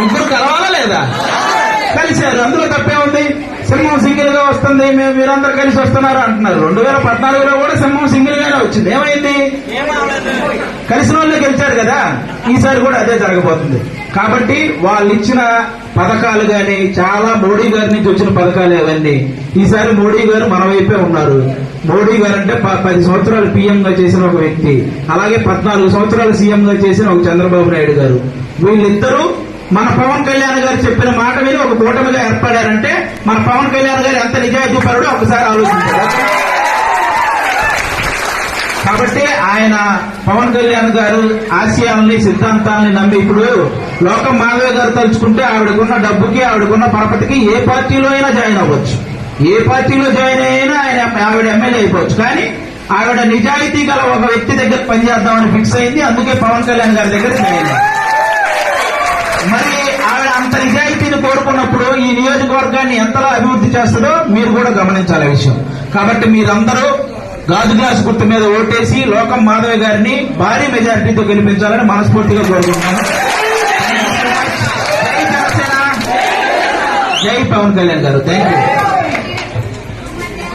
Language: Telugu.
ముగ్గురు కలవాలా లేదా కలిశారు. అందులో తప్పే ఉంది. సింహం సింగిల్గా వస్తుంది. మేము మీరందరూ కలిసి వస్తున్నారు అంటున్నారు. రెండు వేల పద్నాలుగులో కూడా సింహం సింగిల్ గానే వచ్చింది. ఏమైంది? కలిసిన వాళ్ళు గెలిచారు కదా? ఈసారి కూడా అదే జరగబోతుంది. కాబట్టి వాళ్ళు ఇచ్చిన పథకాలు గాని చాలా మోడీ గారి నుంచి వచ్చిన పథకాలు ఇవన్నీ ఈసారి మోడీ గారు మన వైపే ఉన్నారు. మోడీ గారు అంటే ప- పది సంవత్సరాలు పీఎం గా చేసిన ఒక వ్యక్తి. అలాగే పద్నాలుగు సంవత్సరాలు సీఎం గా చేసిన ఒక చంద్రబాబు నాయుడు గారు. వీళ్ళిద్దరూ మన పవన్ కళ్యాణ్ గారు చెప్పిన మాట విని ఒక కూటమిగా ఏర్పడారంటే మన పవన్ కళ్యాణ్ గారు ఎంత నిజాయితీ పరుడో ఒకసారి ఆలోచించారు కాబట్టి ఆయన పవన్ కళ్యాణ్ గారు ఆశయాల్ని సిద్ధాంతాలని నమ్మి ఇప్పుడు లోకం మాధవ గారు తలుచుకుంటే ఆవిడకున్న డబ్బుకి ఆవిడకున్న పరపతికి ఏ పార్టీలో అయినా జాయిన్ అవ్వచ్చు. ఏ పార్టీలో జాయిన్ అయినా ఆయన ఆవిడ ఎమ్మెల్యే అయిపోవచ్చు. కానీ ఆవిడ నిజాయితీ గల ఒక వ్యక్తి దగ్గర పనిచేద్దామని ఫిక్స్ అయింది. అందుకే పవన్ కళ్యాణ్ గారి దగ్గర జాయిన్ అయ్యారు మరి ఆవిడ అంత నిజాయితీని కోరుకున్నప్పుడు ఈ నియోజకవర్గాన్ని ఎంతలా అభివృద్ధి చేస్తుందో మీరు కూడా గమనించాలి విషయం. కాబట్టి మీరందరూ గాజు గ్లాస్ గుర్తు మీద ఓటేసి లోకం మాధవ్ గారిని భారీ మెజారిటీతో గెలిపించాలని మనస్ఫూర్తిగా కోరుకుంటున్నాను. జై పవన్ కళ్యాణ్ గారు. Thank you